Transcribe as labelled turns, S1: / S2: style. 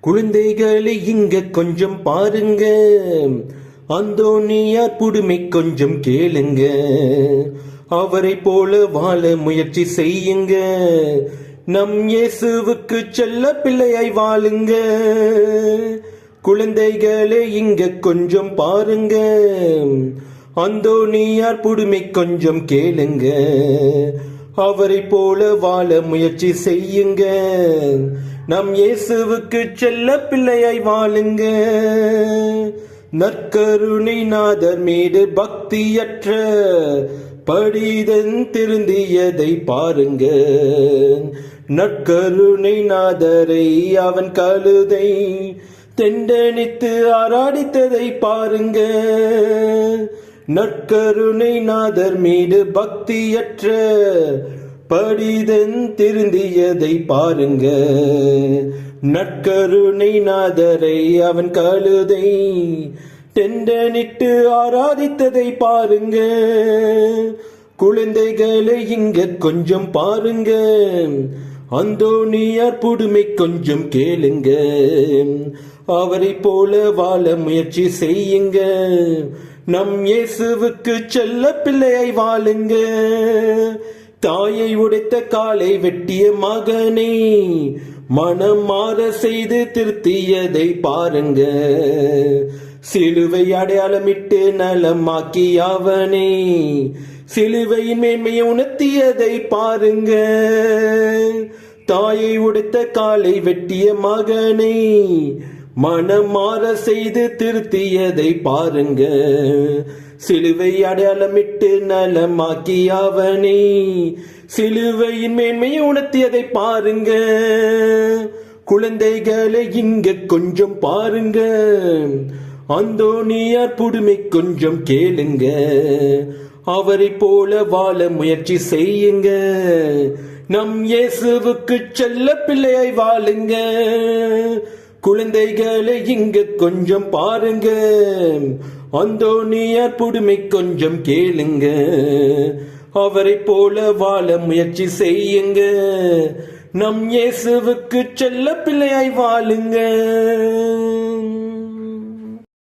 S1: குழந்தைகளை இங்க கொஞ்சம் பாருங்க. அந்தோனியார் புடுமை கொஞ்சம் கேளுங்க. அவரை போல வாழ முயற்சி செய்யுங்க. நம் இயேசுவுக்கு செல்ல பிள்ளையாய் வாழுங்க. குழந்தைகளே இங்க கொஞ்சம் பாருங்க. அந்தோனியார் புடுமை கொஞ்சம் கேளுங்க. அவரை போல வாழ முயற்சி செய்யுங்க. நம் இயேசுவுக்கு செல்ல பிள்ளையாய் வாழுங்க. நற்கருணை நாதர் மீது பக்தியற்ற படிதன் திருந்தியதை பாருங்க. நற்கருணை நாதரை அவன் கழுதை தெண்டனித்து ஆராடித்ததை பாருங்க. நற்கருணை நாதர் மீது பக்தியற்ற படிதன் திருந்தியதை பாருங்க. நற்கருணை நாதரை அவன் கழுதை தெண்டனிட்டு ஆராதித்ததை பாருங்க. குழந்தைகளை இங்க கொஞ்சம் பாருங்க. அந்தோனியார் புடுமை கொஞ்சம் கேளுங்க. அவரை போல வாழ முயற்சி செய்யுங்க. நம் இயேசுவுக்கு செல்ல பிள்ளையை வாழுங்க. தாயை உடைத்த காலை வெட்டிய மகனை மனம் மாற செய்து திருத்தியதை பாருங்க. சிலுவை அடையாளமிட்டு நலமாக்கி அவனை சிலுவையின் மேன்மையை உணர்த்தியதை பாருங்க. தாயை உடைத்த காலை வெட்டிய மகனை மனம் மாற செய்து திருத்தியதை பாருங்க. சிலுவை அடையாளமிட்டு நலமாக்கி அவனை. சிலுவையின் மேன்மையை உணர்த்தியதை பாருங்க. குழந்தைகளை இங்க கொஞ்சம் பாருங்க. அந்தோனியார் புடுமை கொஞ்சம் கேளுங்க. அவரை போல வாழ முயற்சி செய்யுங்க. நம் இயேசுவுக்கு செல்ல பிள்ளையை வாழுங்க. குழந்தைகளை இங்க கொஞ்சம் பாருங்க. அந்தோனியார் புடுமை கொஞ்சம் கேளுங்க. அவரை போல வாழ முயற்சி செய்யுங்க. நம் இயேசுவுக்கு செல்ல பிள்ளையாய் வாழுங்க.